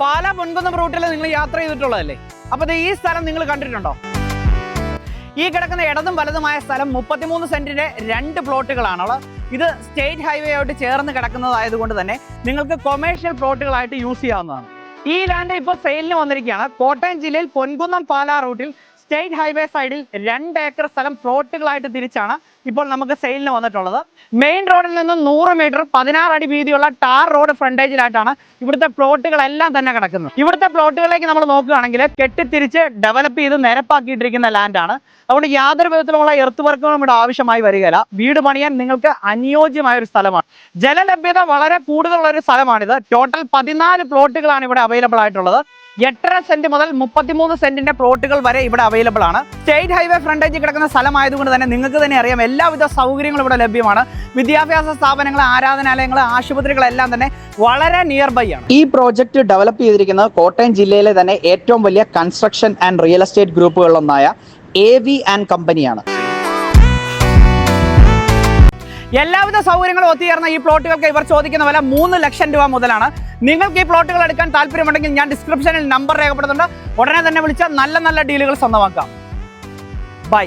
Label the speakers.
Speaker 1: പാല പൊൻകുന്നം റൂട്ടിൽ നിങ്ങൾ യാത്ര ചെയ്തിട്ടുള്ളതല്ലേ? അപ്പൊ ഈ സ്ഥലം നിങ്ങൾ കണ്ടിട്ടുണ്ടോ? ഈ കിടക്കുന്ന ഇടതും വലതുമായ സ്ഥലം മുപ്പത്തിമൂന്ന് സെന്റിന്റെ രണ്ട് പ്ലോട്ടുകളാണുള്ളത് ഇത് സ്റ്റേറ്റ് ഹൈവേ ആയിട്ട് ചേർന്ന് കിടക്കുന്നതായതുകൊണ്ട് തന്നെ നിങ്ങൾക്ക് കൊമേഴ്ഷ്യൽ പ്ലോട്ടുകളായിട്ട് യൂസ് ചെയ്യാവുന്നതാണ്. ഈ ലാൻഡ് ഇപ്പോൾ സെയിലിന് വന്നിരിക്കുകയാണ്. കോട്ടയം ജില്ലയിൽ പൊൻകുന്നം പാലാ റൂട്ടിൽ സ്റ്റേറ്റ് ഹൈവേ സൈഡിൽ രണ്ട് ഏക്കർ സ്ഥലം പ്ലോട്ടുകളായിട്ട് തിരിച്ചാണ് ഇപ്പോൾ നമുക്ക് സെയിലിന് വന്നിട്ടുള്ളത്. മെയിൻ റോഡിൽ നിന്ന് നൂറ് മീറ്റർ പതിനാറ് അടി വീതിയുള്ള ടാർ റോഡ് ഫ്രണ്ടേജിലായിട്ടാണ് ഇവിടുത്തെ പ്ലോട്ടുകളെല്ലാം തന്നെ കിടക്കുന്നത്. ഇവിടുത്തെ പ്ലോട്ടുകളിലേക്ക് നമ്മൾ നോക്കുകയാണെങ്കിൽ കെട്ടിത്തിരിച്ച് ഡെവലപ്പ് ചെയ്ത് നിരപ്പാക്കിയിട്ടിരിക്കുന്ന ലാൻഡാണ് അതുകൊണ്ട് യാതൊരു വിധത്തിലുള്ള എർത്ത് വർക്കുകളും ഇവിടെ ആവശ്യമായി വരികയില്ല. വീട് പണിയാൻ നിങ്ങൾക്ക് അനുയോജ്യമായ ഒരു സ്ഥലമാണ്. ജലലഭ്യത വളരെ കൂടുതലുള്ള ഒരു സ്ഥലമാണിത്. ടോട്ടൽ പതിനാല് പ്ലോട്ടുകളാണ് ഇവിടെ അവൈലബിൾ ആയിട്ടുള്ളത്. എട്ടര സെന്റ് മുതൽ മുപ്പത്തിമൂന്ന് സെന്റിന്റെ പ്ലോട്ടുകൾ വരെ ഇവിടെ അവൈലബിൾ ആണ്. സ്റ്റേറ്റ് ഹൈവേ ഫ്രണ്ടേജ് കിടക്കുന്ന സ്ഥലമായതുകൊണ്ട് തന്നെ നിങ്ങൾക്ക് തന്നെ അറിയാം എല്ലാവിധ സൗകര്യങ്ങളും ഇവിടെ ലഭ്യമാണ്. വിദ്യാഭ്യാസ സ്ഥാപനങ്ങൾ ആരാധനാലയങ്ങൾ ആശുപത്രികളെല്ലാം തന്നെ വളരെ നിയർ ബൈ ആണ്. ഈ പ്രോജക്റ്റ് ഡെവലപ്പ് ചെയ്തിരിക്കുന്നത് കോട്ടയം ജില്ലയിലെ തന്നെ ഏറ്റവും വലിയ കൺസ്ട്രക്ഷൻ ആൻഡ് റിയൽ എസ്റ്റേറ്റ് ഗ്രൂപ്പുകളിലൊന്നായ എ വി ആൻഡ് കമ്പനിയാണ് എല്ലാവിധ സൗകര്യങ്ങളും ഒത്തുചേർന്ന ഈ പ്ലോട്ടുകൾക്ക് ഇവർ ചോദിക്കുന്ന വില മൂന്ന് ലക്ഷം രൂപ മുതലാണ്. നിങ്ങൾക്ക് ഈ പ്ലോട്ടുകൾ എടുക്കാൻ താല്പര്യമുണ്ടെങ്കിൽ ഞാൻ ഡിസ്ക്രിപ്ഷനിൽ നമ്പർ രേഖപ്പെടുത്തുന്നുണ്ട്. ഉടനെ തന്നെ വിളിച്ചാൽ നല്ല നല്ല ഡീലുകൾ സ്വന്തമാക്കാം. ബൈ.